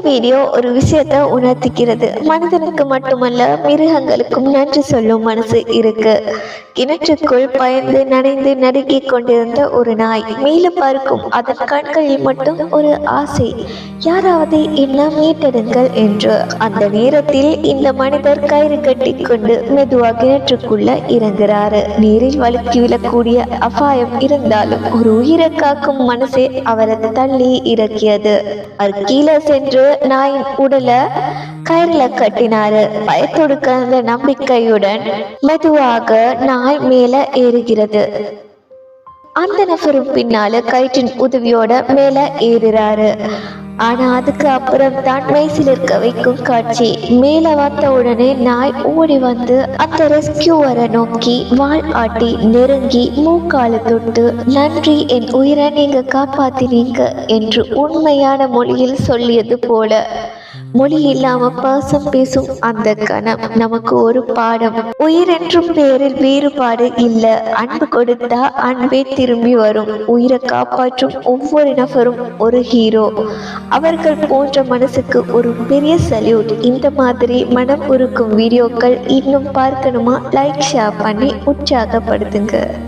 Video ஒரு விஷயத்தை உணர்த்திக்கிறது. மனிதனுக்கு மட்டுமல்ல மிருகங்களுக்கும் நன்றி சொல்லும் மனசு இருக்கு. கிணற்றுக்குள் பயந்து நனைந்து நடுங்கிக் கொண்டிருந்த ஒரு நாய். மேலும் பார்க்கும் அதன் கண்களில் மட்டும் ஒரு ஆசை. யாராவது என்ன மீட்டெடுங்கள் என்று. அந்த நேரத்தில் இந்த மனிதர் கயிறு கட்டி கொண்டு மெதுவா கிணற்றுக்குள்ள இறங்குறாரு. நீரில் வழுக்கி விழக்கூடிய அபாயம் இருந்தாலும் ஒரு உயிரை காக்கும் மனசே அவரது தள்ளி இறக்கியது. அவர் கீழே சென்று நாயின் உடலை கயிறுல கட்டினாரு. பயத்தோடு கலந்த நம்பிக்கையுடன் மெதுவாக நான் நாய் மேல ஏறுகிறது. அந்த நபரும் பின்னால கயிற்றின் உதவியோட மேல ஏறுறாரு. ஆனா அதுக்கு அப்புறம் தான் வயசில் இருக்க வைக்கும் காட்சி. மேல வந்த உடனே நாய் ஓடி வந்து அந்த ரெஸ்கியூவரை நோக்கி வாள் ஆட்டி நெருங்கி மூக்கால தொட்டு நன்றி என் உயிரை நீங்க காப்பாத்தினீங்க என்று உண்மையான மொழியில் சொல்லியது போல. மொழி இல்லாம பாசம் பேசும் அந்த கணம். நமக்கு ஒரு பாடம். உயிர் என்றும் பேரில் வேறுபாடு இல்ல. அன்பு கொடுத்தா அன்பே திரும்பி வரும். உயிரை காப்பாற்றும் ஒவ்வொரு நபரும் ஒரு ஹீரோ அவர்கள் போன்ற மனசுக்கு ஒரு பெரிய சல்யூட் இந்த மாதிரி மனம் உருக்கும் வீடியோக்கள் இன்னும் பார்க்கணுமா? லைக் ஷேர் பண்ணி உற்சாகப்படுத்துங்க.